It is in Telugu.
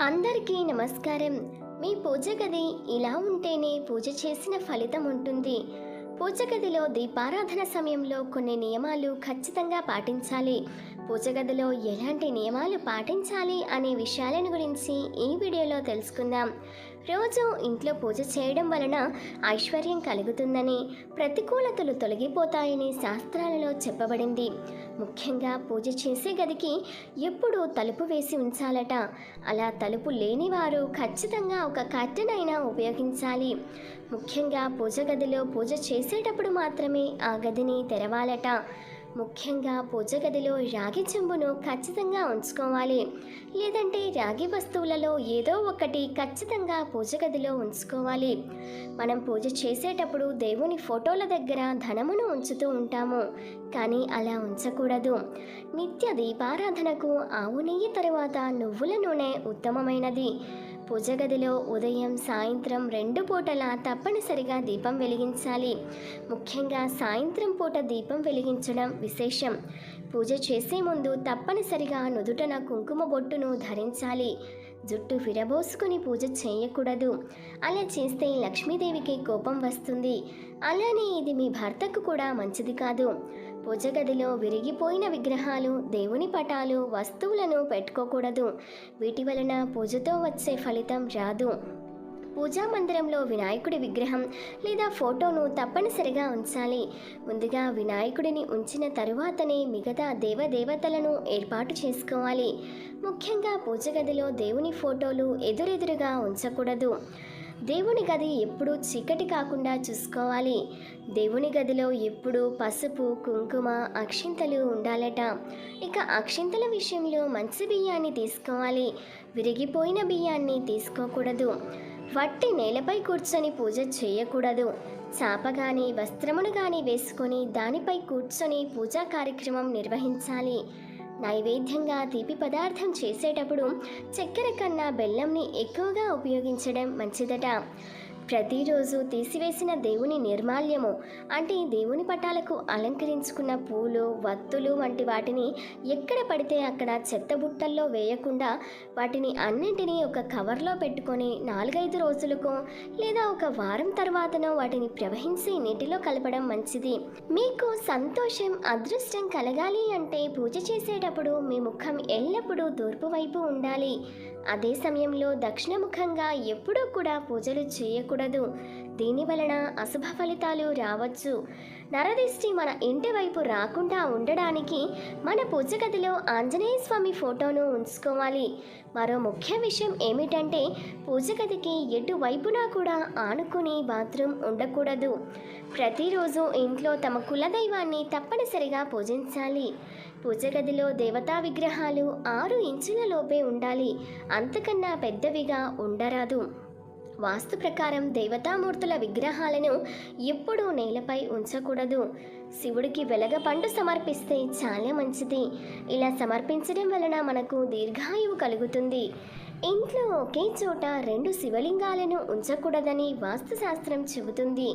అందరికీ నమస్కారం. మీ పూజ గది ఇలా ఉంటేనే పూజ చేసిన ఫలితం ఉంటుంది. పూజ గదిలో దీపారాధన సమయంలో కొన్ని నియమాలు ఖచ్చితంగా పాటించాలి. పూజ గదిలో ఎలాంటి నియమాలు పాటించాలి అనే విషయాలను గురించి ఈ వీడియోలో తెలుసుకుందాం. రోజు ఇంట్లో పూజ చేయడం వలన ఐశ్వర్యం కలుగుతుందని ప్రతికూలతలు తొలగిపోతాయని శాస్త్రాలలో చెప్పబడింది. ముఖ్యంగా పూజ చేసే గదికి ఎప్పుడూ తలుపు వేసి ఉంచాలట. అలా తలుపు లేనివారు ఖచ్చితంగా ఒక కర్టెన్ అయినా ఉపయోగించాలి. ముఖ్యంగా పూజ గదిలో పూజ చేసేటప్పుడు మాత్రమే ఆ గదిని తెరవాలట. ముఖ్యంగా పూజ గదిలో రాగి చెంబును ఖచ్చితంగా ఉంచుకోవాలి. లేదంటే రాగి వస్తువులలో ఏదో ఒకటి ఖచ్చితంగా పూజ గదిలో ఉంచుకోవాలి. మనం పూజ చేసేటప్పుడు దేవుని ఫోటోల దగ్గర ధనమును ఉంచుతూ ఉంటాము. కానీ అలా ఉంచకూడదు. నిత్య దీపారాధనకు ఆవు నెయ్యి తరువాత నువ్వుల నూనె ఉత్తమమైనది. పూజ గదిలో ఉదయం సాయంత్రం రెండు పూటలా తప్పనిసరిగా దీపం వెలిగించాలి. ముఖ్యంగా సాయంత్రం పూట దీపం వెలిగించడం విశేషం. పూజ చేసే ముందు తప్పనిసరిగా నుదుటన కుంకుమ బొట్టును ధరించాలి. జుట్టు విరబోసుకుని పూజ చేయకూడదు. అలా చేస్తే లక్ష్మీదేవికి కోపం వస్తుంది. అలానే ఇది మీ భర్తకు కూడా మంచిది కాదు. పూజ గదిలో విరిగిపోయిన విగ్రహాలు దేవుని పటాలు వస్తువులను పెట్టుకోకూడదు. వీటి వలన పూజతో వచ్చే ఫలితం రాదు. పూజా మందిరంలో వినాయకుడి విగ్రహం లేదా ఫోటోను తప్పనిసరిగా ఉంచాలి. ముందుగా వినాయకుడిని ఉంచిన తరువాతనే మిగతా దేవదేవతలను ఏర్పాటు చేసుకోవాలి. ముఖ్యంగా పూజ గదిలో దేవుని ఫోటోలు ఎదురెదురుగా ఉంచకూడదు. దేవుని గది ఎప్పుడూ చీకటి కాకుండా చూసుకోవాలి. దేవుని గదిలో ఎప్పుడూ పసుపు కుంకుమ అక్షింతలు ఉండాలట. ఇక అక్షింతల విషయంలో మంచి బియ్యాన్ని తీసుకోవాలి. విరిగిపోయిన బియ్యాన్ని తీసుకోకూడదు. వట్టి నేలపై కూర్చొని పూజ చేయకూడదు. చాప కానీ వస్త్రమును కానీ వేసుకొని దానిపై కూర్చొని పూజా కార్యక్రమం నిర్వహించాలి. నైవేద్యంగా తీపి పదార్థం చేసేటప్పుడు చక్కెర కన్నా బెల్లంని ఎక్కువగా ఉపయోగించడం మంచిదట. ప్రతిరోజు తీసివేసిన దేవుని నిర్మాల్యము అంటే దేవుని పటాలకు అలంకరించుకున్న పూలు వత్తులు వంటి వాటిని ఎక్కడ పడితే అక్కడ చెత్త బుట్టల్లో వేయకుండా వాటిని అన్నింటినీ ఒక కవర్లో పెట్టుకొని నాలుగైదు రోజులకు లేదా ఒక వారం తర్వాతనో వాటిని ప్రవహించి నీటిలో కలపడం మంచిది. మీకు సంతోషం అదృష్టం కలగాలి అంటే పూజ చేసేటప్పుడు మీ ముఖం ఎల్లప్పుడూ తూర్పు వైపు ఉండాలి. అదే సమయంలో దక్షిణముఖంగా ఎప్పుడూ కూడా పూజలు చేయకూడదు. దీని వలన అశుభ ఫలితాలు రావచ్చు. నరదిష్టి మన ఇంటి వైపు రాకుండా ఉండడానికి మన పూజ గదిలో ఆంజనేయ స్వామి ఫోటోను ఉంచుకోవాలి. మరో ముఖ్య విషయం ఏమిటంటే పూజ గదికి ఎటువైపునా కూడా ఆనుకుని బాత్రూమ్ ఉండకూడదు. ప్రతిరోజు ఇంట్లో తమ కులదైవాన్ని తప్పనిసరిగా పూజించాలి. పూజ గదిలో దేవతా విగ్రహాలు ఆరు ఇంచుల లోపే ఉండాలి. అంతకన్నా పెద్దవిగా ఉండరాదు. వాస్తు ప్రకారం దేవతామూర్తుల విగ్రహాలను ఎప్పుడూ నేలపై ఉంచకూడదు. శివుడికి వెలగ పండు సమర్పిస్తే చాలా మంచిది. ఇలా సమర్పించడం వలన మనకు దీర్ఘాయువు కలుగుతుంది. ఇంట్లో ఒకే చోట రెండు శివలింగాలను ఉంచకూడదని వాస్తుశాస్త్రం చెబుతుంది.